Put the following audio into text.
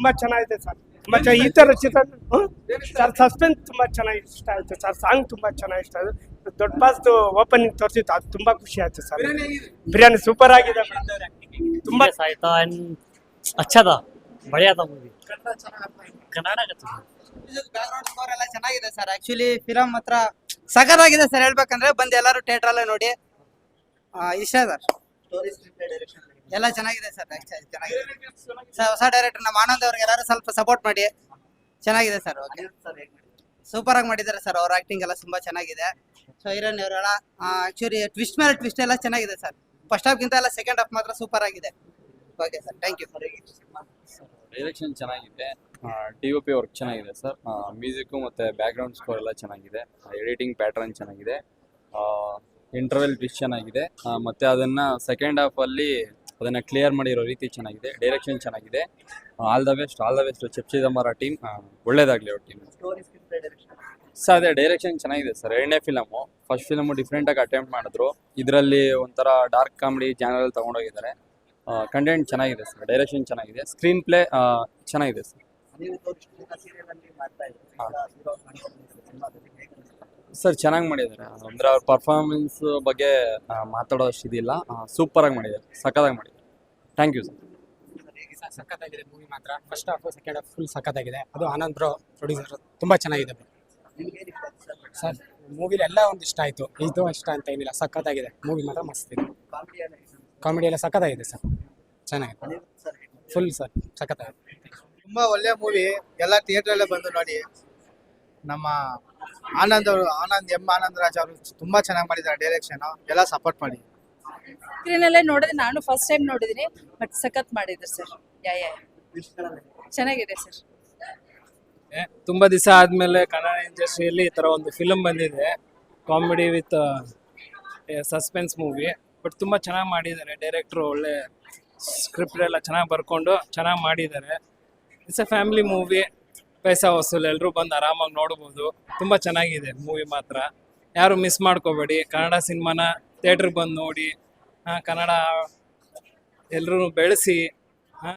ತುಂಬಾ ಚೆನ್ನಾಗಿದೆ ಸರ್. ಮತ್ತೆ ಈ ತರ ಚಿತ್ರ ಸರ್ ಸಸ್ಪೆನ್ಸ್ ತುಂಬಾ ಚೆನ್ನಾಗಿ ಇಷ್ಟ ಆಯ್ತು ಸರ್. ಸಾಂಗ್ ತುಂಬಾ ಚೆನ್ನಾಗಿ ಇಷ್ಟ ಆಯ್ತು. ದೊಡ್ಡ ಪಾಸ್ ಓಪನಿಂಗ್ ತೋರಿಸಿತ್ತು. ಅದು ತುಂಬಾ ಖುಷಿ ಆಯ್ತು ಸರ್. ಬಿರಿಯಾನಿ ಸೂಪರ್ ಆಗಿದೆ. ತುಂಬಾ ಆಯ್ತಾ? ಅಚ್ಚದ? ಬಳಿಯಾದ ಮೂವಿ ಕನ್ನಡ ಸ್ಕೋರ್ ಚೆನ್ನಾಗಿದೆ ಸರ್. ಆಕ್ಚುಲಿ ಫಿಲಮ್ ಹತ್ರ ಸಖತ್ತಾಗಿದೆ ಸರ್ ಹೇಳ್ಬೇಕಂದ್ರೆ ಬಂದು ಎಲ್ಲರೂ ಥಿಯೇಟ್ರಲ್ಲೇ ನೋಡಿ. ಇಷ್ಟ ಸರ್. ಎಲ್ಲ ಚೆನ್ನಾಗಿದೆ ಸರ್ ಚೆನ್ನಾಗಿದೆ. ಸರ್ ಹೊಸ ಡೈರೆಕ್ಟರ್ ನಮ್ಮ ಆನಂದ್ ಅವ್ರಿಗೆ ಎಲ್ಲರೂ ಸ್ವಲ್ಪ ಸಪೋರ್ಟ್ ಮಾಡಿ. ಚೆನ್ನಾಗಿದೆ ಸರ್ ಓಕೆ ಸೂಪರ್ ಆಗಿ ಮಾಡಿದ್ದಾರೆ ಸರ್ ಅವ್ರ ಆಕ್ಟಿಂಗ್ ಎಲ್ಲ ತುಂಬಾ ಚೆನ್ನಾಗಿದೆ. ಸೊ ಹೀರೋನ್ ಅವರೆಲ್ಲ ಆಕ್ಚುಲಿ ಟ್ವಿಸ್ಟ್ ಮೇಲೆ ಟ್ವಿಸ್ಟ್ ಎಲ್ಲ ಚೆನ್ನಾಗಿದೆ ಸರ್. ಫಸ್ಟ್ ಹಾಫ್ಗಿಂತ ಎಲ್ಲ ಸೆಕೆಂಡ್ ಹಾಫ್ ಮಾತ್ರ ಸೂಪರ್ ಆಗಿದೆ. Okay sir thank you direction ಚೆನ್ನಾಗಿದೆ. ಡಿ ಒ ಪಿ ವರ್ಕ್ ಚೆನ್ನಾಗಿದೆ ಸರ್ ಮ್ಯೂಸಿಕ್ಕು ಮತ್ತು ಬ್ಯಾಕ್ಗ್ರೌಂಡ್ ಸ್ಕೋರ್ ಎಲ್ಲ ಚೆನ್ನಾಗಿದೆ. ಎಡಿಟಿಂಗ್ ಪ್ಯಾಟರ್ನ್ ಚೆನ್ನಾಗಿದೆ. ಇಂಟರ್ವೆಲ್ ಟ್ವಿಸ್ಟ್ ಚೆನ್ನಾಗಿದೆ. ಮತ್ತೆ ಅದನ್ನು ಸೆಕೆಂಡ್ ಹಾಫಲ್ಲಿ ಅದನ್ನು ಕ್ಲಿಯರ್ ಮಾಡಿರೋ ರೀತಿ ಚೆನ್ನಾಗಿದೆ ಡೈರೆಕ್ಷನ್ ಚೆನ್ನಾಗಿದೆ. All the best all the best ಚೆಪ್ Chidambara team ಒಳ್ಳೇದಾಗಲಿ ಅವ್ರ ಟೀಮ್ ಸರ್ ಅದೇ ಡೈರೆಕ್ಷನ್ ಚೆನ್ನಾಗಿದೆ ಸರ್. ಎರಡನೇ ಫಿಲಮು ಫಸ್ಟ್ ಫಿಲಮು ಡಿಫ್ರೆಂಟಾಗಿ ಅಟೆಂಪ್ಟ್ ಮಾಡಿದ್ರು. ಇದರಲ್ಲಿ ಒಂಥರ ಡಾರ್ಕ್ ಕಾಮಿಡಿ ಚಾನಲ್ ತೊಗೊಂಡೋಗಿದ್ದಾರೆ. ಕಂಟೆಂಟ್ ಚೆನ್ನಾಗಿದೆ ಸರ್. ಡೈರೆಕ್ಷನ್ ಚೆನ್ನಾಗಿದೆ. ಸ್ಕ್ರೀನ್ ಪ್ಲೇ ಚೆನ್ನಾಗಿದೆ ಸರ್. ಸರ್ ಚೆನ್ನಾಗಿ ಮಾಡಿದ್ದಾರೆ. ಅಂದರೆ ಅವ್ರ ಪರ್ಫಾರ್ಮೆನ್ಸ್ ಬಗ್ಗೆ ಮಾತಾಡೋ ಮಾತಾಡೋಷ್ಟು ಇದಿಲ್ಲ. ಸೂಪರಾಗಿ ಮಾಡಿದ್ದಾರೆ. ಸಖತ್ತಾಗಿ ಮಾಡಿದ್ದಾರೆ. ಥ್ಯಾಂಕ್ ಯು ಸರ್ ಸಖತ್ತಾಗಿದೆ ಮೂವಿ ಮಾತ್ರ? First half second half full ಸಖತ್ತಾಗಿದೆ. ಅದು ಆನಂದ್ ಬ್ರೋ ಪ್ರೊಡ್ಯೂಸರ್ ತುಂಬ ಚೆನ್ನಾಗಿದೆ ಬ್ರೋ ಸರ್ ಮೂವಿಲಿ ಎಲ್ಲ ಒಂದು ಇಷ್ಟ ಆಯ್ತು. ಇದು ಇಷ್ಟ ಅಂತ ಏನಿಲ್ಲ. ಸಖತ್ತಾಗಿದೆ. ಮೂವಿ ಮಾತ್ರ ಮಸ್ತ್ ಇದೆ. ಕಾಮಿಡಿ ಎಲ್ಲ ಸಖತ್ತಾಗಿದೆ ಸರ್. ಚೆನ್ನಾಗಿದೆ. ಫುಲ್ ಸರ್ ಸಖತ್ತಾಗಿದೆ. ತುಂಬ ಒಳ್ಳೆಯ ಮೂವಿ ಎಲ್ಲ ಥಿಯೇಟ್ರಲ್ಲೇ ಬಂದು ನೋಡಿ. ನಮ್ಮ ಆನಂದ್ ಅವರು ಆನಂದ್ ಎಂ ಆನಂದ್ ರಾಜ್ ಅವರು ತುಂಬಾ ಚೆನ್ನಾಗಿ ಮಾಡಿದ್ದಾರೆ ಡೈರೆಕ್ಷನ್ ಎಲ್ಲ ಸಪೋರ್ಟ್ ಮಾಡಿ. ಸ್ಕ್ರೀನಲ್ಲೇ ನೋಡಿದ್ರೆ ನಾನು ಫಸ್ಟ್ ಟೈಮ್ ನೋಡಿದೀನಿ ಬಟ್ ಸಖತ್ ಮಾಡಿದ್ರು ಸರ್ ಯಾ ಯಾ ಚೆನ್ನಾಗಿದೆ ಸರ್ ತುಂಬಾ ದಿವಸ ಆದ್ಮೇಲೆ ಕನ್ನಡ ಇಂಡಸ್ಟ್ರಿಯಲ್ಲಿ ಈ ತರ ಒಂದು ಫಿಲಮ್ ಬಂದಿದೆ comedy with suspense movie but ತುಂಬಾ ಚೆನ್ನಾಗಿ ಮಾಡಿದ್ದಾರೆ. ಡೈರೆಕ್ಟ್ರು ಒಳ್ಳೆ ಸ್ಕ್ರಿಪ್ಟ್ ಎಲ್ಲ ಚೆನ್ನಾಗಿ ಬರ್ಕೊಂಡು ಚೆನ್ನಾಗಿ ಮಾಡಿದ್ದಾರೆ. It's a family movie paisa vasool ಎಲ್ಲರೂ ಬಂದು ಆರಾಮಾಗಿ ನೋಡ್ಬೋದು. ತುಂಬ ಚೆನ್ನಾಗಿದೆ ಮೂವಿ ಮಾತ್ರ. ಯಾರು ಮಿಸ್ ಮಾಡ್ಕೋಬೇಡಿ. ಕನ್ನಡ ಸಿನಿಮಾನ ಥಿಯೇಟ್ರಿಗೆ ಬಂದು ನೋಡಿ ಕನ್ನಡ ಎಲ್ಲರೂ ಬೆಳೆಸಿ